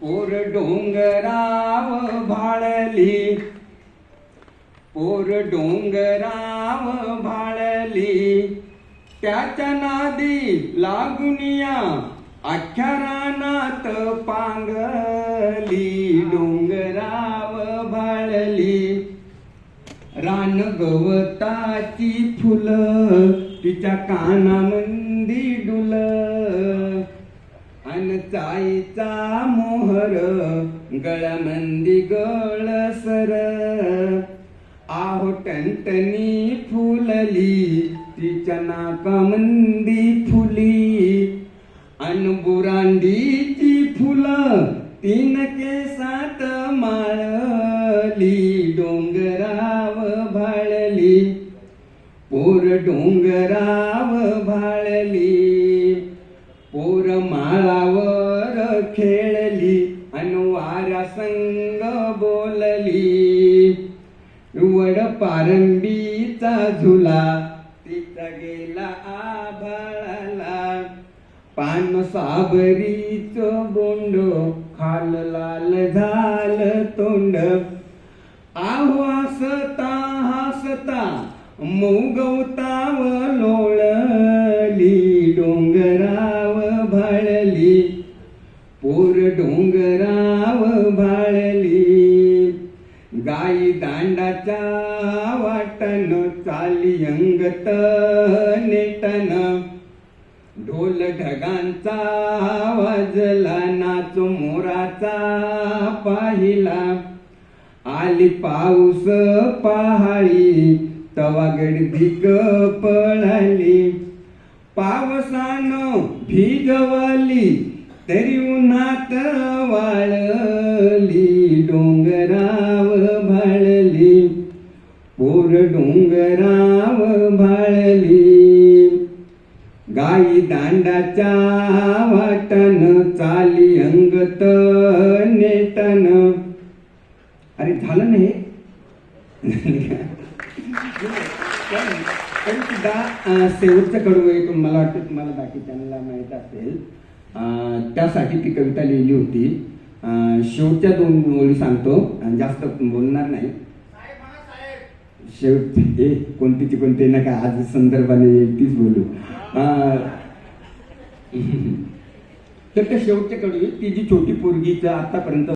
पोर डोंगराव भाळली. पोर डोंगराव भाळली. त्याच्या नादी लागुनिया अख्ख्या रानात पांगली. डोंगराव भाळली. रान गवताची फुलं तिच्या कानामंदी डुलं चाईचा मोहर गळामंदी गळ सर. आहो टणटणी फुलली तिच्या नाकामंदी फुली. अन बुरांडीची फुलं तीन केसात माळली डोंगराव भाळली. पोर डोंगराव भाळली पोर माळावर खेळली अनुवारा संग बोलली वड पारंबीचा झुला तिचा गेला आभाळाला पान साबरीच बोंड खाल लाल झाल तोंड आवासता हसता मऊ गवता व लोळ पोर डोंगराव भाळली गाई दांडाच्या वाटन चाली अंगत नेटन ढोल ढगांचा वाजला नाच मोराचा पाहिला आली पाऊस पहाळी तवा गडदिक पळाली पावसानं भिजवली तरी उन्हात वाळली डोंगराव भाळली पोर डोंगराव भाळली. गाई दांडाच्या वाटन चाली अंगत नेटन अरे झालं नाही पण सुद्धा शेवटचं कडू आहे तुम्हाला मला वाटतं तुम्हाला बाकी चॅनलला माहीत असेल. त्यासाठी ती कविता लिहिली होती. शेवटच्या दोन ओळी सांगतो. जास्त बोलणार नाही. शेवट हे कोणतीची कोणती का? आज संदर्भाने तीच बोलू. तर त्या शेवटच्या कवी ती जी छोटी पोरगी आतापर्यंत